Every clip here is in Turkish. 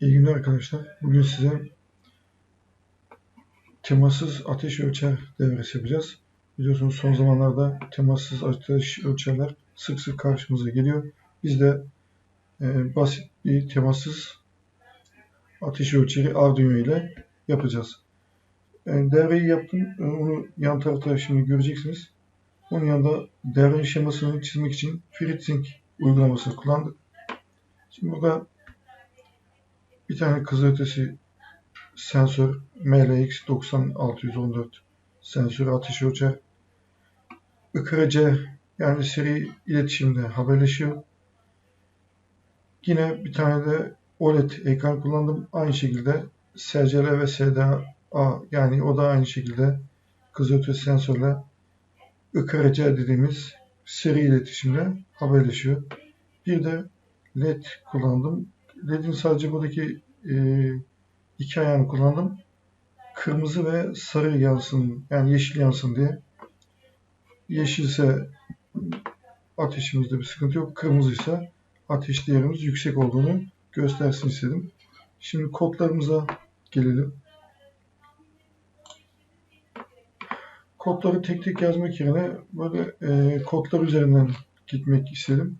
İyi günler arkadaşlar. Bugün size temassız ateş ölçer devresi yapacağız. Biliyorsunuz son zamanlarda temassız ateş ölçerler sık sık karşımıza geliyor. Biz de e, basit bir temassız ateş ölçeri Arduino ile yapacağız. E, devreyi yaptım. E, onu yan tarafta şimdi göreceksiniz. Onun yanında devrenin şemasını çizmek için FreeSync uygulamasını kullandık. Şimdi burada bir tane kızılötesi sensör MLX9614 sensörü ateş ölçer. IKRC yani seri iletişimde haberleşiyor. Yine bir tane de OLED ekran kullandım. Aynı şekilde SCL ve SDA yani o da aynı şekilde kızılötesi sensörle IKRC dediğimiz seri iletişimle haberleşiyor. Bir de LED kullandım. LED'in sadece buradaki e, iki ayağını kullandım. Kırmızı ve sarı yansın, yani yeşil yansın diye. Yeşilse ateşimizde bir sıkıntı yok. Kırmızıysa ateş değerimiz yüksek olduğunu göstersin istedim. Şimdi kodlarımıza gelelim. Kodları tek tek yazmak yerine böyle e, kodlar üzerinden gitmek istedim.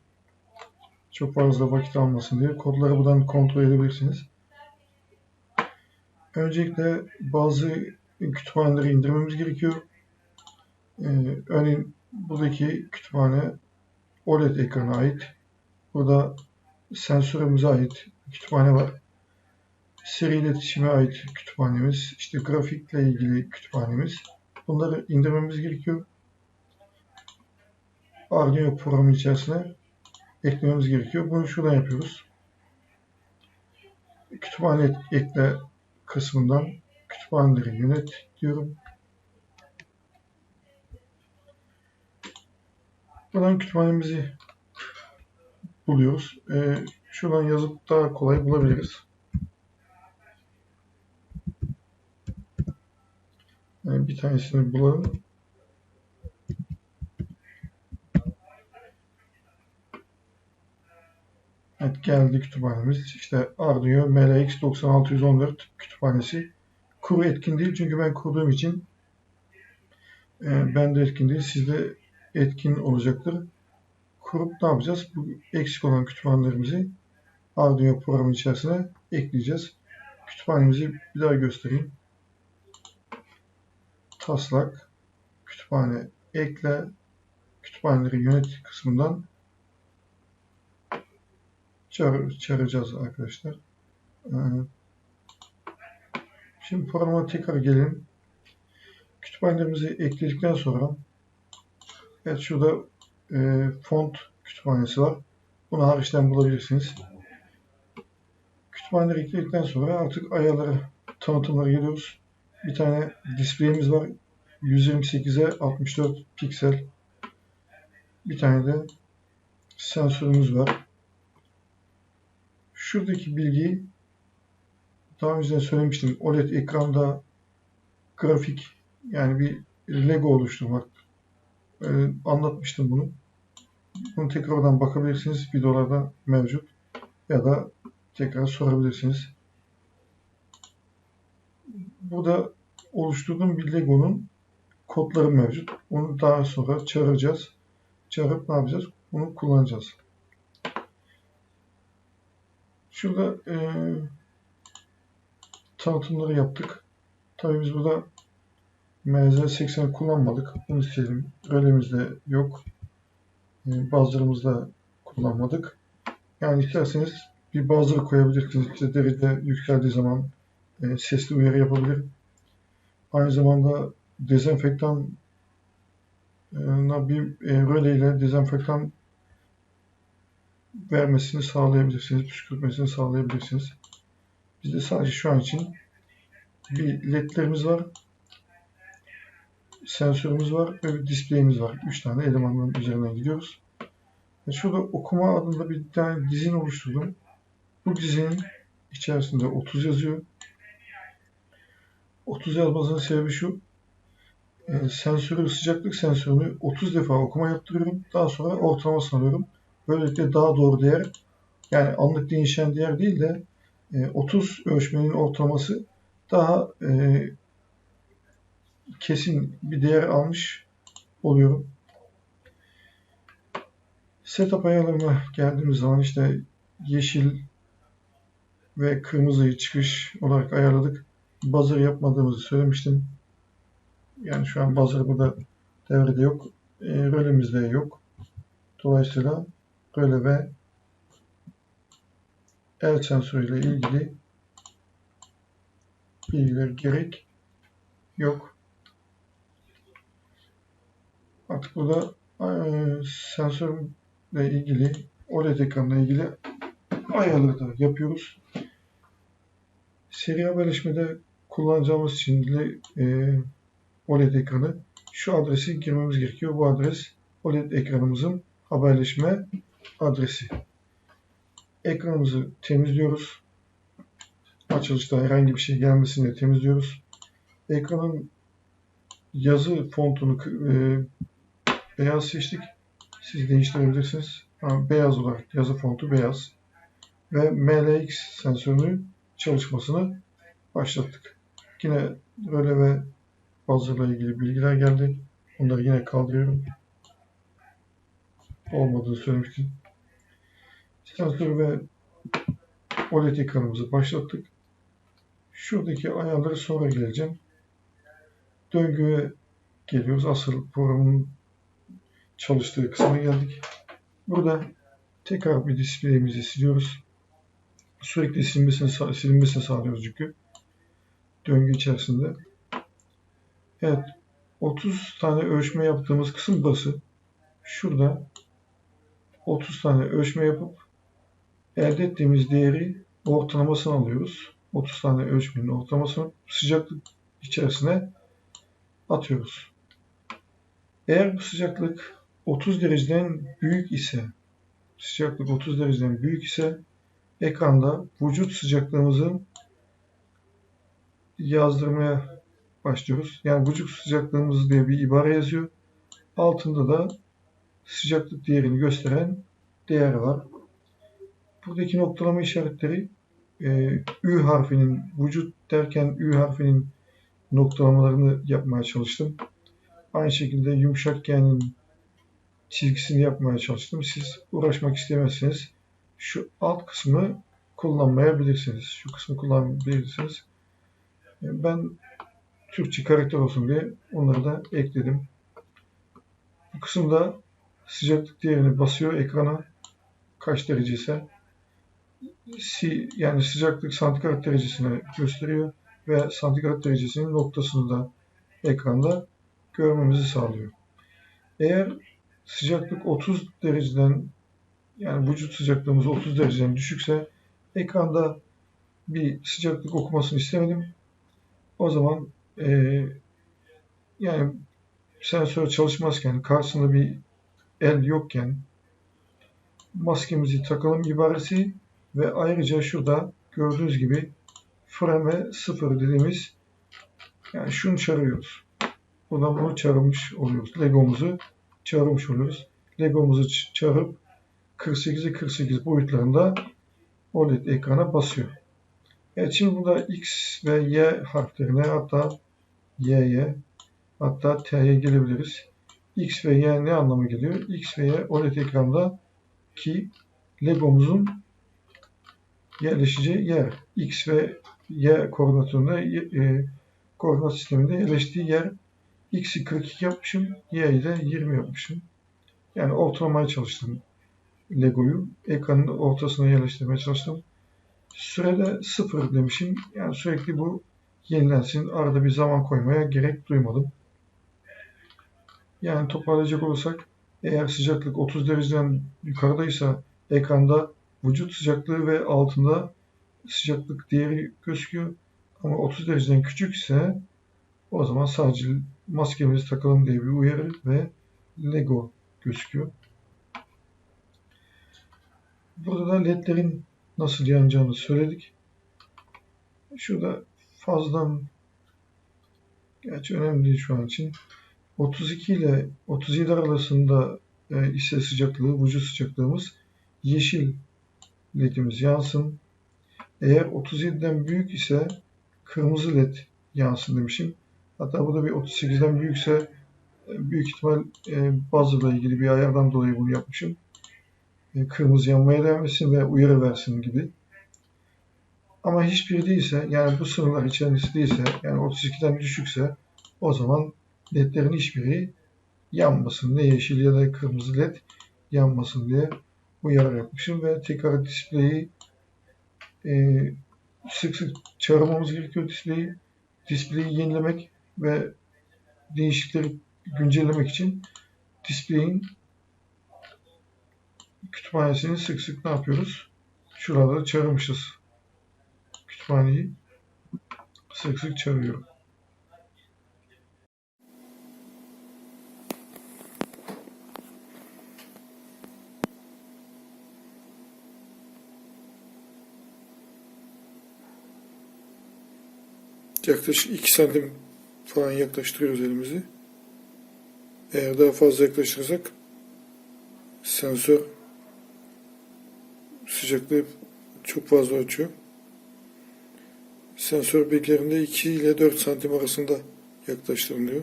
Çok fazla vakit almasın diye. Kodları buradan kontrol edebilirsiniz. Öncelikle bazı kütüphaneleri indirmemiz gerekiyor. Ee, örneğin buradaki kütüphane OLED ekrana ait. Burada sensörümüze ait kütüphane var. Seri iletişime ait kütüphanemiz, işte grafikle ilgili kütüphanemiz. Bunları indirmemiz gerekiyor. Arduino programı içerisine eklememiz gerekiyor. Bunu şuradan yapıyoruz. Kütüphane ekle kısmından kütüphaneleri yönet diyorum. Buradan kütüphanemizi buluyoruz. Ee, şuradan yazıp daha kolay bulabiliriz. Yani bir tanesini bulalım. Evet geldi kütüphanemiz. İşte Arduino MLX 9614 kütüphanesi. Kuru etkin değil çünkü ben kurduğum için e, ben de etkin değil. Sizde etkin olacaktır. Kurup ne yapacağız? Bu eksik olan kütüphanelerimizi Arduino programı içerisine ekleyeceğiz. Kütüphanemizi bir daha göstereyim. Taslak, kütüphane ekle, kütüphaneleri yönet kısmından çağır, çağıracağız arkadaşlar. Ee, şimdi programa tekrar gelelim. Kütüphanelerimizi ekledikten sonra evet şurada e, font kütüphanesi var. Bunu hariçten bulabilirsiniz. Kütüphaneleri ekledikten sonra artık ayarları tanıtımlara geliyoruz. Bir tane display'imiz var. 128'e 64 piksel. Bir tane de sensörümüz var. Şuradaki bilgiyi daha önce söylemiştim. OLED ekranda grafik yani bir Lego oluşturmak ee, anlatmıştım bunu. Bunu tekrardan bakabilirsiniz. Videolarda mevcut. Ya da tekrar sorabilirsiniz. Burada oluşturduğum bir Lego'nun kodları mevcut. Onu daha sonra çağıracağız. Çağırıp ne yapacağız? Bunu kullanacağız. Şurada e, tanıtımları yaptık. Tabii biz burada MZ80 kullanmadık. Bunu silelim. Rölemizde yok. E, bazılarımızda kullanmadık. Yani isterseniz bir buzzer koyabilirsiniz. İşte derece yükseldiği zaman e, sesli uyarı yapabilir. Aynı zamanda dezenfektan e, bir e, röle ile dezenfektan vermesini sağlayabilirsiniz, püskürtmesini sağlayabilirsiniz. Bizde sadece şu an için bir ledlerimiz var, sensörümüz var ve bir display'imiz var. Üç tane elemanın üzerinden gidiyoruz. Ve şurada okuma adında bir tane dizin oluşturdum. Bu dizinin içerisinde 30 yazıyor. 30 yazmasının sebebi şu. E, sensörü, sıcaklık sensörünü 30 defa okuma yaptırıyorum. Daha sonra ortalamasını alıyorum. Böylelikle daha doğru değer yani anlık değişen değer değil de e, 30 ölçmenin ortalaması daha e, kesin bir değer almış oluyorum. Setup ayarlarına geldiğimiz zaman işte yeşil ve kırmızıyı çıkış olarak ayarladık. Buzzer yapmadığımızı söylemiştim. Yani şu an buzzer burada devrede yok. E, rölemizde yok. Dolayısıyla röle ve el sensörüyle ilgili bilgiler gerek yok. Artık burada e, sensörle ilgili OLED ekranla ilgili ayarları da yapıyoruz. Seri haberleşmede kullanacağımız için e, OLED ekranı şu adresi girmemiz gerekiyor. Bu adres OLED ekranımızın haberleşme adresi. Ekranımızı temizliyoruz. Açılışta herhangi bir şey gelmesin diye temizliyoruz. Ekranın yazı fontunu e, beyaz seçtik. Siz değiştirebilirsiniz. Ha, beyaz olarak yazı fontu beyaz. Ve MLX sensörünü çalışmasını başlattık. Yine röle ve buzzer'la ilgili bilgiler geldi. Onları yine kaldırıyorum. Olmadığını söylemiştim. Sensör ve OLED ekranımızı başlattık. Şuradaki ayarları sonra geleceğim. Döngüye geliyoruz. Asıl programın çalıştığı kısma geldik. Burada tekrar bir display'imizi siliyoruz. Sürekli silinmesini, silinmesini sağlıyoruz çünkü. Döngü içerisinde. Evet. 30 tane ölçme yaptığımız kısım burası. Şurada 30 tane ölçme yapıp elde ettiğimiz değeri ortalamasını alıyoruz. 30 tane ölçmenin ortalamasını sıcaklık içerisine atıyoruz. Eğer bu sıcaklık 30 dereceden büyük ise sıcaklık 30 dereceden büyük ise ekranda vücut sıcaklığımızın yazdırmaya başlıyoruz. Yani vücut sıcaklığımız diye bir ibare yazıyor. Altında da sıcaklık değerini gösteren değer var. Buradaki noktalama işaretleri e, Ü harfinin vücut derken Ü harfinin noktalamalarını yapmaya çalıştım. Aynı şekilde yumuşak G'nin çizgisini yapmaya çalıştım. Siz uğraşmak istemezseniz şu alt kısmı kullanmayabilirsiniz. Şu kısmı kullanabilirsiniz. Ben Türkçe karakter olsun diye onları da ekledim. Bu kısımda sıcaklık değerini basıyor ekrana kaç derece ise yani sıcaklık santigrat derecesine gösteriyor ve santigrat derecesinin noktasını da ekranda görmemizi sağlıyor. Eğer sıcaklık 30 dereceden yani vücut sıcaklığımız 30 dereceden düşükse ekranda bir sıcaklık okumasını istemedim. O zaman e, yani sensör çalışmazken karşısında bir el yokken maskemizi takalım ibaresi ve ayrıca şurada gördüğünüz gibi frame sıfır dediğimiz yani şunu çağırıyoruz. Buradan bunu çağırmış oluyoruz. Legomuzu çağırmış oluyoruz. Legomuzu çağırıp 48'e 48 boyutlarında OLED ekrana basıyor. Evet şimdi burada X ve Y harflerine hatta Y'ye hatta T'ye gelebiliriz. X ve Y ne anlama geliyor? X ve Y OLED ekranda ki Legomuzun yerleşeceği yer. X ve Y koordinatında e, koordinat sisteminde yerleştiği yer X'i 42 yapmışım, Y'yi de 20 yapmışım. Yani ortalamaya çalıştım Lego'yu. Ekranın ortasına yerleştirmeye çalıştım. Sürede 0 demişim. Yani sürekli bu yenilensin. Arada bir zaman koymaya gerek duymadım. Yani toparlayacak olursak eğer sıcaklık 30 dereceden yukarıdaysa ekranda vücut sıcaklığı ve altında sıcaklık değeri gözüküyor. Ama 30 dereceden küçükse o zaman sadece maskemizi takalım diye bir uyarı ve Lego gözüküyor. Burada da ledlerin nasıl yanacağını söyledik. Şurada fazladan gerçi önemli değil şu an için. 32 ile 37 arasında e, ise sıcaklığı, vücut sıcaklığımız yeşil ledimiz yansın. Eğer 37'den büyük ise kırmızı led yansın demişim. Hatta bu da bir 38'den büyükse e, büyük ihtimal e, buzzer'la ilgili bir ayardan dolayı bunu yapmışım. E, kırmızı yanmaya devam etsin ve uyarı versin gibi. Ama hiçbiri değilse yani bu sınırlar içerisinde değilse yani 32'den düşükse o zaman ledlerin hiçbiri yanmasın. Ne yeşil ya da kırmızı led yanmasın diye uyarı yapmışım ve tekrar display'i e, sık sık çağırmamız gerekiyor display'i. Display'i yenilemek ve değişiklikleri güncellemek için display'in kütüphanesini sık sık ne yapıyoruz? Şurada çağırmışız. Kütüphaneyi sık sık çağırıyorum. Yaklaşık 2 santim falan yaklaştırıyoruz elimizi. Eğer daha fazla yaklaştırırsak sensör sıcaklığı çok fazla ölçüyor. Sensör bilgilerinde 2 ile 4 santim arasında yaklaştırılıyor.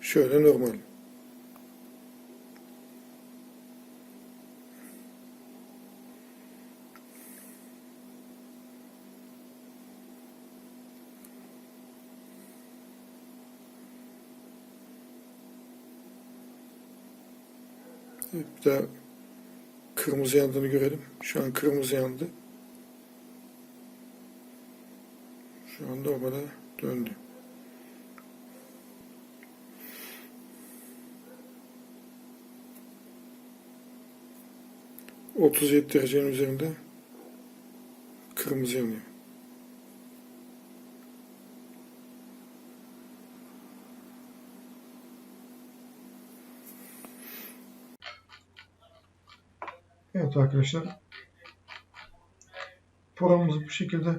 Şöyle normal. Bir daha kırmızı yandığını görelim. Şu an kırmızı yandı. Şu anda normale döndü. Otuz yedi derecenin üzerinde kırmızı yanıyor. Evet arkadaşlar. Programımız bu şekilde.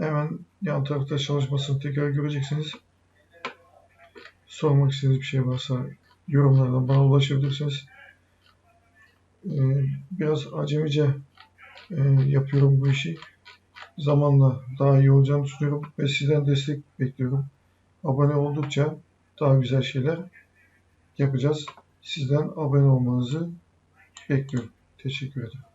Hemen yan tarafta çalışmasını tekrar göreceksiniz. Sormak istediğiniz bir şey varsa yorumlardan bana ulaşabilirsiniz. Ee, biraz acemice e, yapıyorum bu işi. Zamanla daha iyi olacağını düşünüyorum ve sizden destek bekliyorum. Abone oldukça daha güzel şeyler yapacağız. Sizden abone olmanızı bekliyorum. Teşekkür ederim.